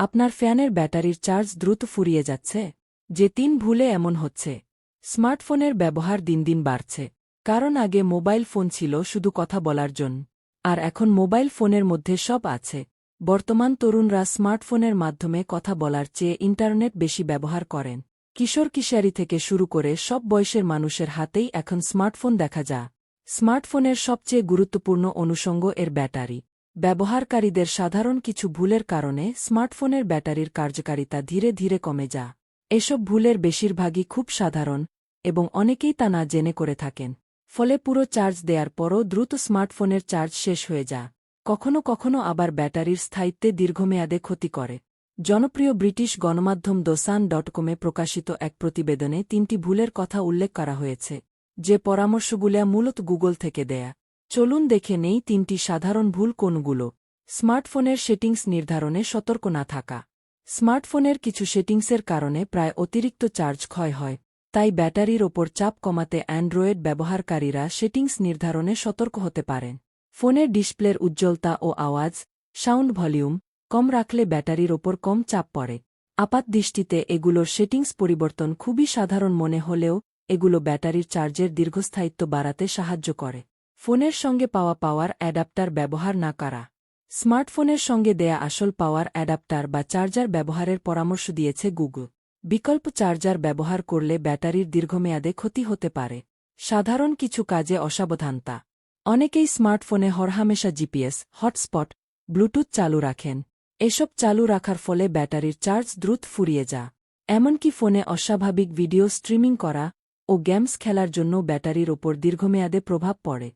আপনার ফ্যানের ব্যাটারির চার্জ দ্রুত ফুরিয়ে যাচ্ছে, যে তিন ভুলে এমন হচ্ছে। স্মার্টফোনের ব্যবহার দিন দিন বাড়ছে। কারণ আগে মোবাইল ফোন ছিল শুধু কথা বলার জন্য, আর এখন মোবাইল ফোনের মধ্যে সব আছে। বর্তমান তরুণরা স্মার্টফোনের মাধ্যমে কথা বলার চেয়ে ইন্টারনেট বেশি ব্যবহার করেন। কিশোর কিশোরী থেকে শুরু করে সব বয়সের মানুষের হাতেই এখন স্মার্টফোন দেখা যায়। স্মার্টফোনের সবচেয়ে গুরুত্বপূর্ণ অনুষঙ্গ এর ব্যাটারি। ব্যবহারকারীদের সাধারণ কিছু ভুলের কারণে স্মার্টফোনের ব্যাটারির কার্যকারিতা ধীরে ধীরে কমে যা এসব ভুলের বেশিরভাগই খুব সাধারণ এবং অনেকেই তা না জেনে করে থাকেন। ফলে পুরো চার্জ দেওয়ার পরও দ্রুত স্মার্টফোনের চার্জ শেষ হয়ে যা কখনো কখনো আবার ব্যাটারির স্থায়িত্বে দীর্ঘমেয়াদে ক্ষতি করে। জনপ্রিয় ব্রিটিশ গণমাধ্যম দোসান ডট কমে প্রকাশিত এক প্রতিবেদনে তিনটি ভুলের কথা উল্লেখ করা হয়েছে, যে পরামর্শগুলা মূলত গুগল থেকে দেয়া। চলুন দেখে নেই তিনটি সাধারণ ভুল কোনগুলো স্মার্টফোনের সেটিংস নির্ধারণে সতর্ক না থাকা। স্মার্টফোনের কিছু সেটিংসের কারণে প্রায় অতিরিক্ত চার্জ ক্ষয় হয়, তাই ব্যাটারির ওপর চাপ কমাতে অ্যান্ড্রয়েড ব্যবহারকারীরা সেটিংস নির্ধারণে সতর্ক হতে পারেন। ফোনের ডিসপ্লের উজ্জ্বলতা ও আওয়াজ, সাউন্ড ভলিউম কম রাখলে ব্যাটারির ওপর কম চাপ পড়ে। আপাত দৃষ্টিতে এগুলোর সেটিংস পরিবর্তন খুবই সাধারণ মনে হলেও এগুলো ব্যাটারির চার্জের দীর্ঘস্থায়িত্ব বাড়াতে সাহায্য করে। ফোনের সঙ্গে পাওয়া পাওয়ার অ্যাডাপ্টার ব্যবহার না করা। স্মার্টফোনের সঙ্গে দেয়া আসল পাওয়ার অ্যাডাপ্টার বা চার্জার ব্যবহারের পরামর্শ দিয়েছে গুগল। বিকল্প চার্জার ব্যবহার করলে ব্যাটারির দীর্ঘমেয়াদে ক্ষতি হতে পারে। সাধারণ কিছু কাজে অসাবধানতা। অনেকেই স্মার্টফোনে হরহামেশা জিপিএস, হটস্পট, ব্লুটুথ চালু রাখেন। এসব চালু রাখার ফলে ব্যাটারির চার্জ দ্রুত ফুরিয়ে যা এমনকি ফোনে অস্বাভাবিক ভিডিও স্ট্রিমিং করা ও গেমস খেলার জন্য ব্যাটারির ওপর দীর্ঘমেয়াদে প্রভাব পড়ে।